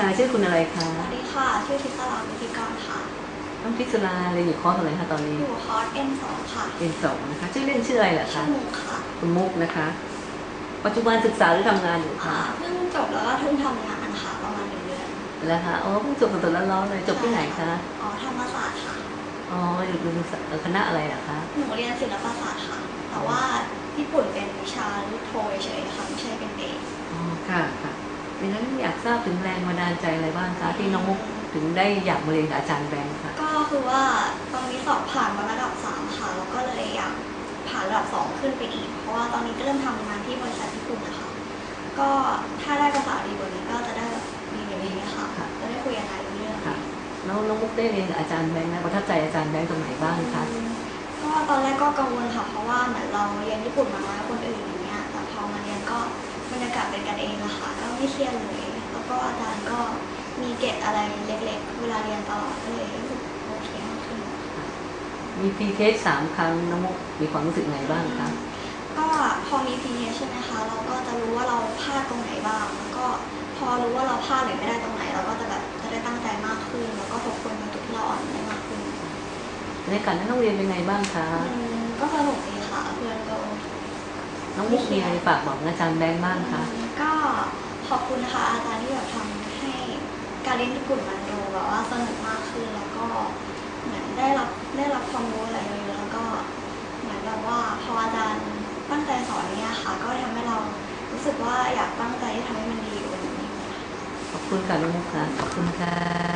ษาชื่อคุณอะไรคะสวัสดีค่ะ ชื่อทิศราวิธีกรค่ะ น้องพิศราเรียนอยู่คอร์สอะไรคะตอนนี้ อยู่คอร์ส N2 ค่ะเรียนสองนะคะ ชื่อเล่นชื่ออะไรล่ะชื่คะอมุกค่ะ คุณมุกนะคะ ปัจจุบันศึกษาหรือทำงานอยู่อ่าคะเพิ่งจบแล้วก็เพิ่งทำงานค่ะประมาณหนึ่งเดือนแล้วคะอ๋อเพิ่งจบสดๆร้อนๆเลย จบที่ไหนคะ อ๋อธรรมศาสตร์ค่ะ อ๋ออยู่คณะอะไรล่ะคะ หนูเรียนศิลปศาสตร์ค่ะ แต่ว่าญี่ปุ่นเป็นวิชาลูกโทเฉยๆค่ะไม่ใช่เป็นเอก อ๋อค่ะค่ะดังนั้นอยาก ทราบถึงแรงบันดาลใจอะไรบ้างคะที่น้องมุกถึงได้อยากมาเรียนกับอาจารย์แบงค์ค่ะ ก็คือว่าตอนนี้สอบผ่านมาระดับสามค่ะแล้วก็เลยอยากผ่านระดับสองขึ้นไปอีก เพราะว่าตอนนี้ก็เริ่มทำงานที่บริษัทญี่ปุ่นนะคะก็ถ้าได้ภาษาดีกว่านี้ก็จะได้แบบดีกว่านี้ค่ะค่ะ จะได้คุยกันหลายเรื่องค่ะแล้วน้องมุกได้เรียนกับอาจารย์แบงค์นะประทับใจอาจารย์แบงค์ตรงไหนบ้างคะก็ตอนแรกก็กังวลค่ะเพราะว่าเหมือนเราเรียนญี่ปุ่นมาน้อยกว่าคนอื่นอย่างเงี้ยแต่พอมาเรียนก็บรรยากาศเป็นกันเองอะค่ะก็ไม่เครียดเลยแล้ว ก็อาจารย์ก็มีเกร็ดอะไรเล็กๆ เวลาเรียนตลอดก็เลยรู้สึกโอเคมากขึ้นมีพีเทสสามครั้งน้องมุกมีความรู้สึกไงบ้างคะก็พอมีพีใช่ไหมคะเราก็จะรู้ว่าเราพลาดตรงไหนบ้างแล้วก็พอรู้ว่าเราพลาดหรือไม่ได้ตรงไหน เราก็จะแบบจะได้ตั้งใจมากขึ้น แล้วก็ทบทวนในจุดที่เราอ่อนได้มากขึ้นในการนั้นต้องเรียนเป็นไงบ้างคะอืมก็สนุกดีค่ะเพื่อนก็น้องมุกมีอะไรฝากบอกอาจารย์แบงค์บ้างคะก็ขอบคุณนะคะอาจารย์ที่แบบทำให้ การเรียนญี่ปุ่มมันดูแบบว่าสนุกมากขึ้นแล้วก็เหมือนได้รับได้รับความรู้อะไรเยอะแล้วก็เหมือนแบบว่าพออาจารย์ตั้งใจสอนเนี่ยค่ะ ก็ทำให้เรารู้สึกว่าอยากตั้งใจที่ทำให้มันดีกว่านี้ขอบคุณค่ะลูกค่ะขอบคุณค่ะ